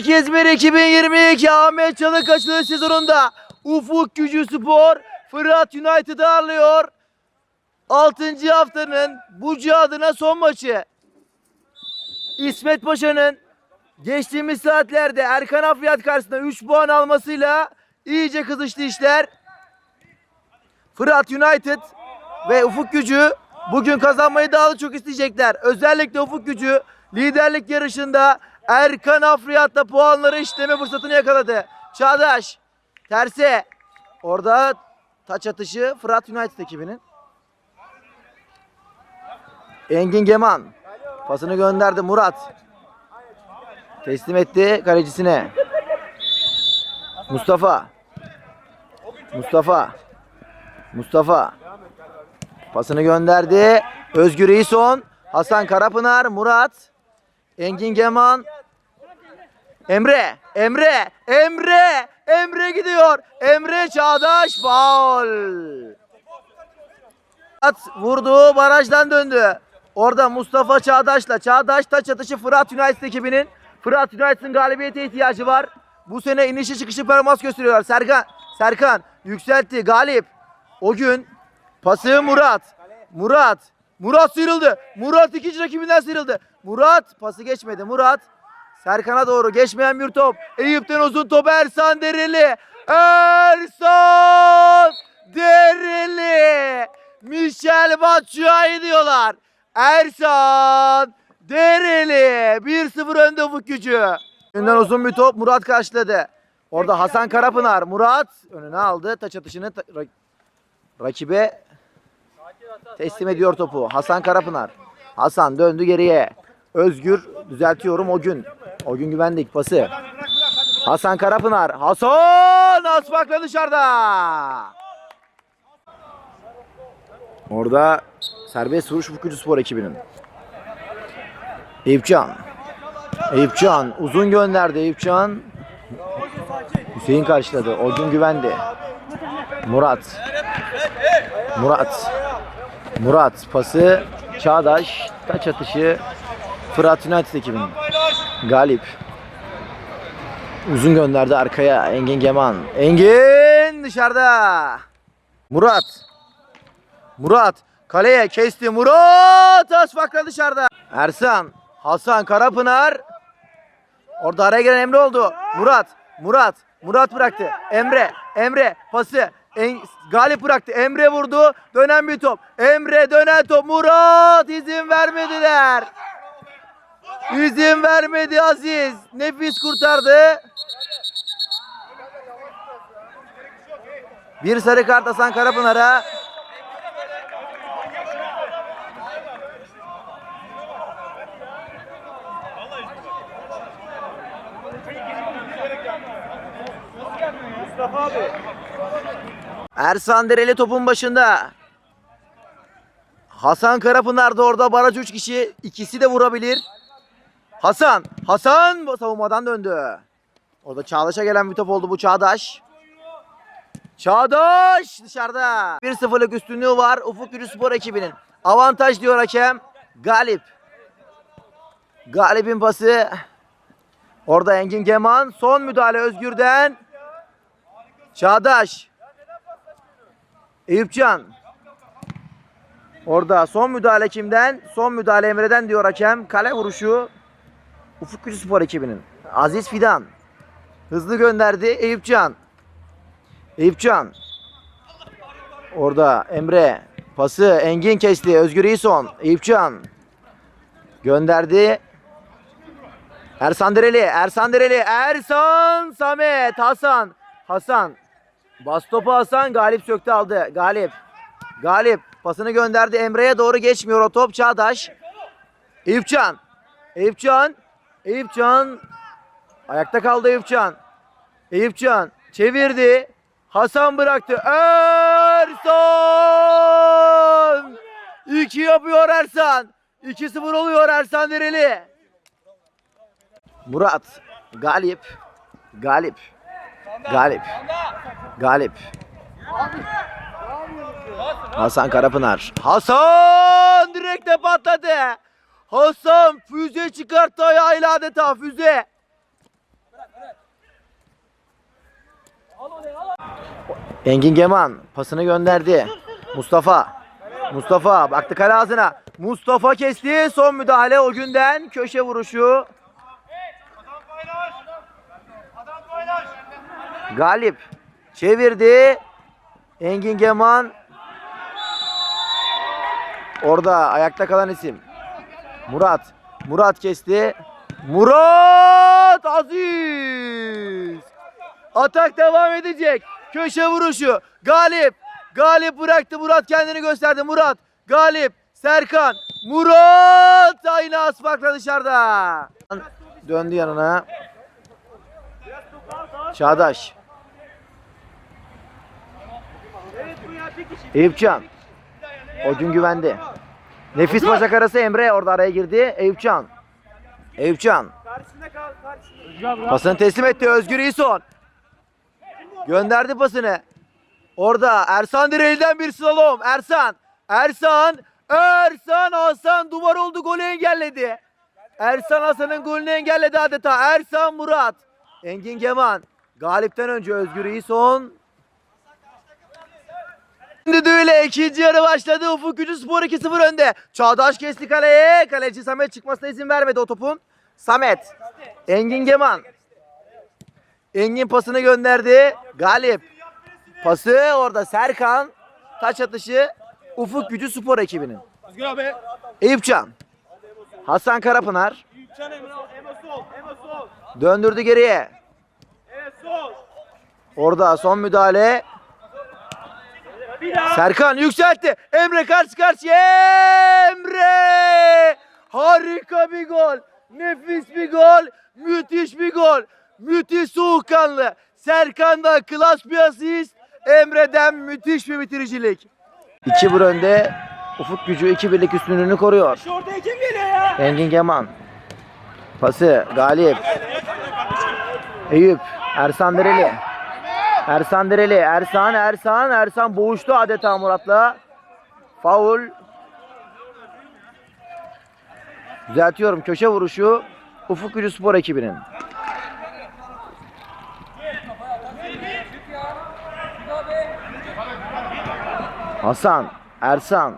2021-2022 Ahmet Çalık açılışı sezonunda Ufuk Gücü Spor Fırat United'ı ağırlıyor. 6. haftanın Bucu adına son maçı. İsmet Paşa'nın geçtiğimiz saatlerde Erkan Afriyat karşısında 3 puan almasıyla iyice kızıştı işler. Fırat United ve Ufuk Gücü bugün kazanmayı daha da çok isteyecekler. Özellikle Ufuk Gücü liderlik yarışında Erkan Afriyat'la puanları işleme fırsatını yakaladı. Çağdaş terse orada taç atışı Fırat United ekibinin. Engin Geman pasını gönderdi Murat. Teslim etti kalecisine. Mustafa. Mustafa. Mustafa. Pasını gönderdi. Özgür İson. Hasan Karapınar. Murat. Engin Geman. Emre. Emre. Emre. Emre gidiyor. Emre Çağdaş. Faul. At vurdu. Barajdan döndü. Orada Mustafa Çağdaş'la Çağdaş taç atışı Fırat United ekibinin Fırat United'ın galibiyete ihtiyacı var. Bu sene inişi çıkışı performans gösteriyorlar. Serkan, Serkan yükseltti. Galip. O gün pası Murat. Murat. Murat sıyrıldı. Murat ikinci rakibinden sıyrıldı. Murat pası geçmedi. Murat Serkan'a doğru geçmeyen bir top. Eyüp'ten uzun top Ersan Dereli. Ersan Dereli. Michel Batshuayi diyorlar. Ersan Dereli. 1-0 önde ufuk gücü. Önden uzun bir top Murat karşıladı. Orada Hasan Karapınar. Murat önüne aldı. Taç atışını ta- ra- rakibe teslim ediyor topu. Hasan Karapınar. Hasan döndü geriye. Özgür düzeltiyorum o gün. O gün güvendik pası. Hasan Karapınar. Hasan Asmak'la dışarıda. Orada serbest vuruş Fukucu Spor ekibinin. Eyüpcan. Eyüpcan uzun gönderdi Eyüpcan. Hüseyin karşıladı. O gün güvendi. Murat. Murat. Murat pası Çağdaş taç atışı Fırat United ekibinin. Galip. Uzun gönderdi arkaya Engin Geman. Engin dışarıda. Murat. Murat kaleye kesti. Murat Asfak'la dışarıda. Ersan. Hasan Karapınar. Orada araya giren Emre oldu. Murat. Murat. Murat bıraktı. Emre. Emre pası. En, Galip bıraktı. Emre vurdu. Dönen bir top. Emre dönen top. Murat izin vermediler. İzin vermedi Aziz. Nefis kurtardı. Bir sarı kart Hasan Karapınar'a. Ersan Dereli topun başında. Hasan Karapınar da orada baraj 3 kişi. ikisi de vurabilir. Hasan. Hasan savunmadan döndü. Orada Çağdaş'a gelen bir top oldu bu Çağdaş. Çağdaş dışarıda. 1-0'lık üstünlüğü var Ufuk Gücü Spor ekibinin. Avantaj diyor hakem. Galip. Galip'in pası. Orada Engin Geman. Son müdahale Özgür'den. Çağdaş. Eyüpcan. Orada son müdahale kimden? Son müdahale Emre'den diyor hakem. Kale vuruşu Ufuk Gücü Spor ekibinin. Aziz Fidan. Hızlı gönderdi Eyüpcan. Eyüpcan. Orada Emre. Pası Engin kesti. Özgür İson. Eyüpcan. Gönderdi. Ersan Dereli. Ersan Dereli. Ersan Samet. Hasan. Hasan. Bas topu Hasan. Galip söktü aldı. Galip. Galip. Pasını gönderdi. Emre'ye doğru geçmiyor o top. Çağdaş. Eyüpcan. Eyüpcan. Eyüpcan. Ayakta kaldı Eyüpcan. Eyüpcan. Çevirdi. Hasan bıraktı. Ersan. 2 yapıyor Ersan. 2-0 oluyor Ersan Dereli. Murat. Galip. Galip. Galip. Galip. Hasan Karapınar. Hasan direkte patladı. Hasan füze çıkarttı ayağıyla adeta füze. Engin Geman pasını gönderdi. Mustafa. Mustafa baktı kale ağzına. Mustafa kesti. Son müdahale o günden köşe vuruşu. Galip çevirdi. Engin Geman orada ayakta kalan isim. Murat. Murat kesti. Murat Aziz. Atak devam edecek. Köşe vuruşu. Galip. Galip bıraktı. Murat kendini gösterdi. Murat. Galip. Serkan. Murat. Aynı asfakla dışarıda. Döndü yanına. Çağdaş. Eyüpcan. O gün güvendi. Nefis bacak arası Emre orada araya girdi. Eyüpcan. Eyüpcan. Pasını teslim etti Özgür İson. Gönderdi pasını. Orada Ersan Direli'den bir slalom. Ersan. Ersan. Ersan Hasan duvar oldu golü engelledi. Ersan Hasan'ın golünü engelledi adeta. Ersan Murat. Engin Geman. Galipten önce Özgür İson. Düdüğüyle ikinci yarı başladı. Ufuk Gücü Spor 2-0 önde. Çağdaş kesti kaleye. Kaleci Samet çıkmasına izin vermedi o topun. Samet. Engin Geman. Engin pasını gönderdi. Galip. Pası orada Serkan. Taç atışı Ufuk Gücü Spor ekibinin. Özgür abi. Eyüpcan. Hasan Karapınar. Can Emre, Emre sol, Emre sol. Döndürdü geriye. Evet sol. Orada son müdahale. Bir. Serkan yükseltti. Emre karşı karşıya. Emre! Harika bir gol. Nefis bir gol. Müthiş bir gol. Müthiş soğukkanlı. Serkan'da klas bir asist. Emre'den müthiş bir bitiricilik. 2-1 önde. Ufuk gücü 2-1'lik üstünlüğünü koruyor. Şu ortaya kim geliyor ya? Engin Geman. Pası Galip. Eyüp. Ersan Dereli. Ersan Dereli. Ersan, Ersan, Ersan boğuştu adeta Murat'la. Faul. Düzeltiyorum. Köşe vuruşu. Ufuk Gücü Spor ekibinin. Hasan, Ersan.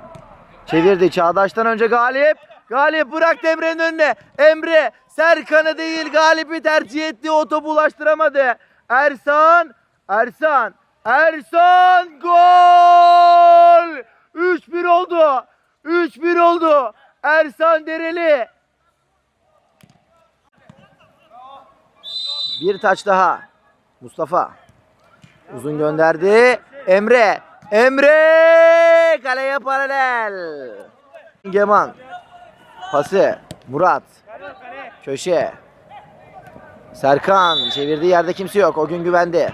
Çevirdi Çağdaş'tan önce Galip. Galip bıraktı Emre'nin önüne. Emre Serkan'ı değil Galip'i tercih etti. O topu ulaştıramadı. Ersan. Ersan. Ersan gol. 3-1 oldu. 3-1 oldu. Ersan Dereli. Bir taç daha. Mustafa. Uzun gönderdi. Emre. Emre kaleye paralel. Geman. Pası. Murat. Köşe. Serkan çevirdiği yerde kimse yok. O gün güvendi.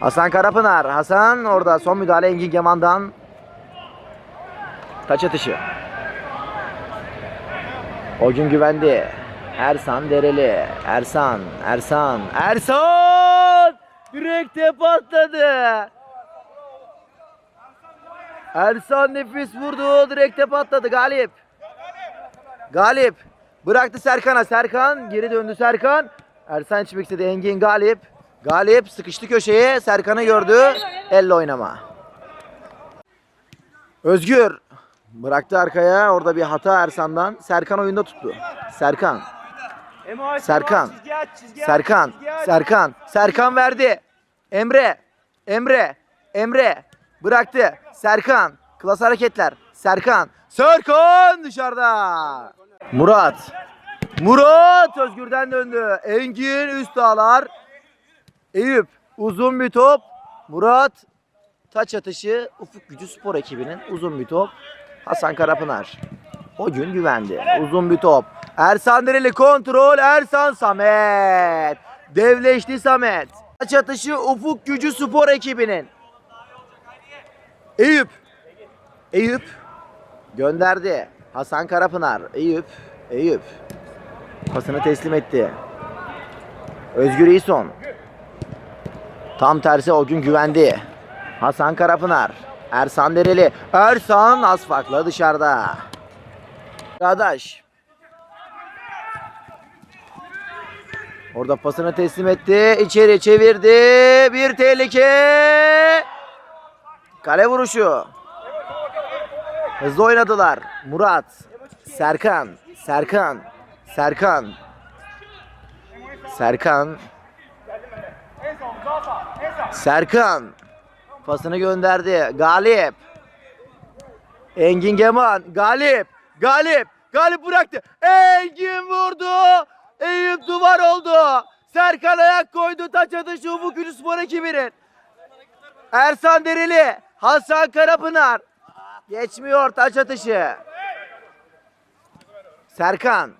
Hasan Karapınar. Hasan orada son müdahale Engin Geman'dan. Taç atışı. O gün güvendi. Ersan Dereli. Ersan. Ersan. Ersan! Direkte patladı. Ersan nefis vurdu. Direkte patladı. Galip. Galip. Bıraktı Serkan'a. Serkan geri döndü Serkan. Ersan çıkmak istedi. Engin Galip. Galip sıkıştı köşeye. Serkan'ı gördü. Elle oynama. Özgür. Bıraktı arkaya. Orada bir hata Ersan'dan. Serkan oyunda tuttu. Serkan. Serkan. Serkan. Serkan. Serkan verdi. Emre. Emre. Emre. Bıraktı. Serkan. Klas hareketler. Serkan. Serkan dışarıda. Murat. Murat Özgür'den döndü. Engin üst dağlar. Eyüp. Uzun bir top. Murat. Taç atışı Ufuk Gücü Spor ekibinin uzun bir top. Hasan Karapınar. O gün güvendi. Uzun bir top. Ersan Dereli kontrol. Ersan Samet. Devleşti Samet. Taç atışı Ufuk Gücü Spor ekibinin. Eyüp. Eyüp. Gönderdi. Hasan Karapınar. Eyüp. Eyüp. Pasını teslim etti. Özgür İson. Tam tersi o gün güvendi. Hasan Karapınar. Ersan Dereli. Ersan az farkla dışarıda. Çağdaş. Orada pasını teslim etti. İçeri çevirdi. Bir tehlike. Kale vuruşu. Hızlı oynadılar. Murat. Serkan. Serkan. Serkan. Serkan. Serkan. Pasını gönderdi. Galip. Engin Geman. Galip. Galip. Galip bıraktı. Engin vurdu. Eyüp duvar oldu. Serkan ayak koydu. Taç atışı Ufuk Gücü Spor ekibinin. Ersan Dereli. Hasan Karapınar. Geçmiyor taç atışı. Serkan.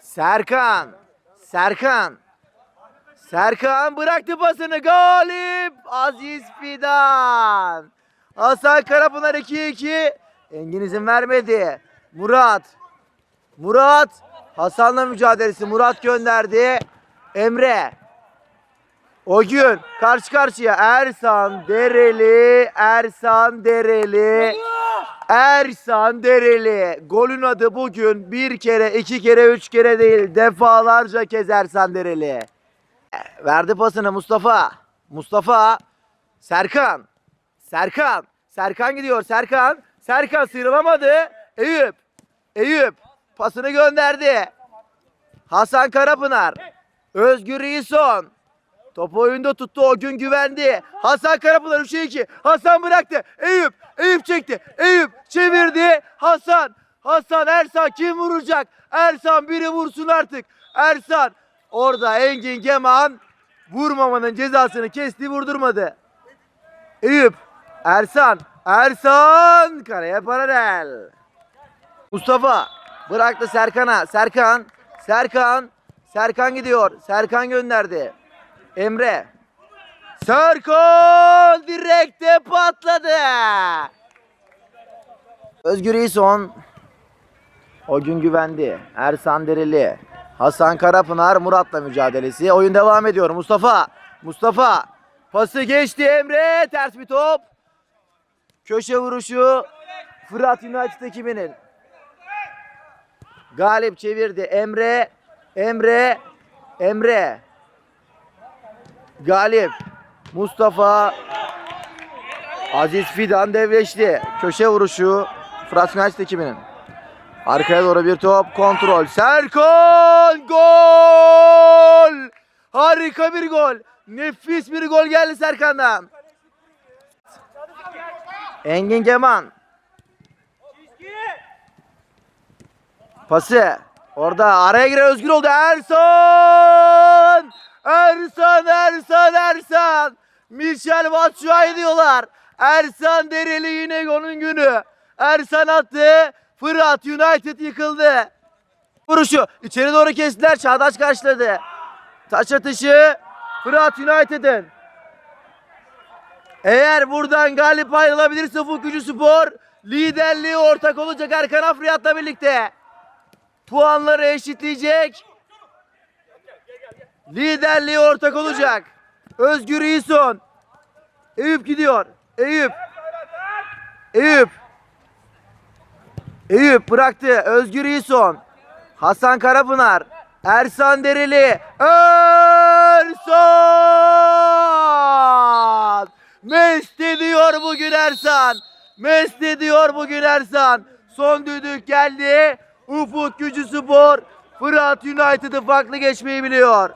Serkan. Serkan. Serkan bıraktı pasını. Galip Aziz Fidan. Hasan Karapınar 2-2. Engin izin vermedi. Murat. Murat. Hasan'la mücadelesi. Murat gönderdi. Emre. O gün karşı karşıya Ersan Dereli. Ersan Dereli. Ersan Dereli. Golün adı bugün bir kere, iki kere, üç kere değil. Defalarca kez Ersan Dereli. Verdi pasını Mustafa. Mustafa. Serkan. Serkan. Serkan gidiyor. Serkan. Serkan sıyrılamadı. Eyüp. Eyüp. Pasını gönderdi. Hasan Karapınar. Özgür İson. Topu oyunda tuttu. O gün güvendi. Hasan Karapınar 3'e 2. Hasan bıraktı. Eyüp. Eyüp çekti. Eyüp çevirdi. Hasan. Hasan Ersan kim vuracak? Ersan biri vursun artık. Ersan. Orada Engin Geman vurmamanın cezasını kesti vurdurmadı. Eyüp. Ersan. Ersan. Kareye paralel. Mustafa. Bıraktı Serkan'a. Serkan. Serkan. Serkan gidiyor. Serkan gönderdi. Emre. Serkan direkte patladı. Özgür İson. O gün güvendi. Ersan Dereli. Hasan Karapınar Murat'la mücadelesi. Oyun devam ediyor. Mustafa. Mustafa. Pası geçti Emre. Ters bir top. Köşe vuruşu. Fırat United ekibinin. Galip çevirdi. Emre. Emre. Emre. Galip. Mustafa. Aziz Fidan devleşti. Köşe vuruşu. Fırat United ekibinin. Arkaya doğru bir top. Kontrol. Serkan. Gol. Harika bir gol. Nefis bir gol geldi Serkan'dan. Engin Geman. Pası. Orada araya giren Özgür oldu. Ersan! Ersan, Ersan, Ersan! Michel Batshuayi diyorlar. Ersan Dereli yine onun günü. Ersan attı. Fırat United yıkıldı. Vuruşu. içeri doğru kestiler. Çağdaş karşıladı. Taç atışı Fırat United'ın. Eğer buradan galip ayrılabilirse Ufuk Gücü Spor liderliği ortak olacak Erkan Afriyat'la birlikte. Puanları eşitleyecek. Liderliği ortak olacak. Özgür İson. Eyüp gidiyor. Eyüp. Eyüp. Eyüp bıraktı. Özgür İson. Hasan Karapınar. Ersan Dereli. Ersan! Mest ediyor bugün Ersan. Mest ediyor bugün Ersan. Son düdük geldi. Ufuk Gücü Spor Fırat United'ı farklı geçmeyi biliyor.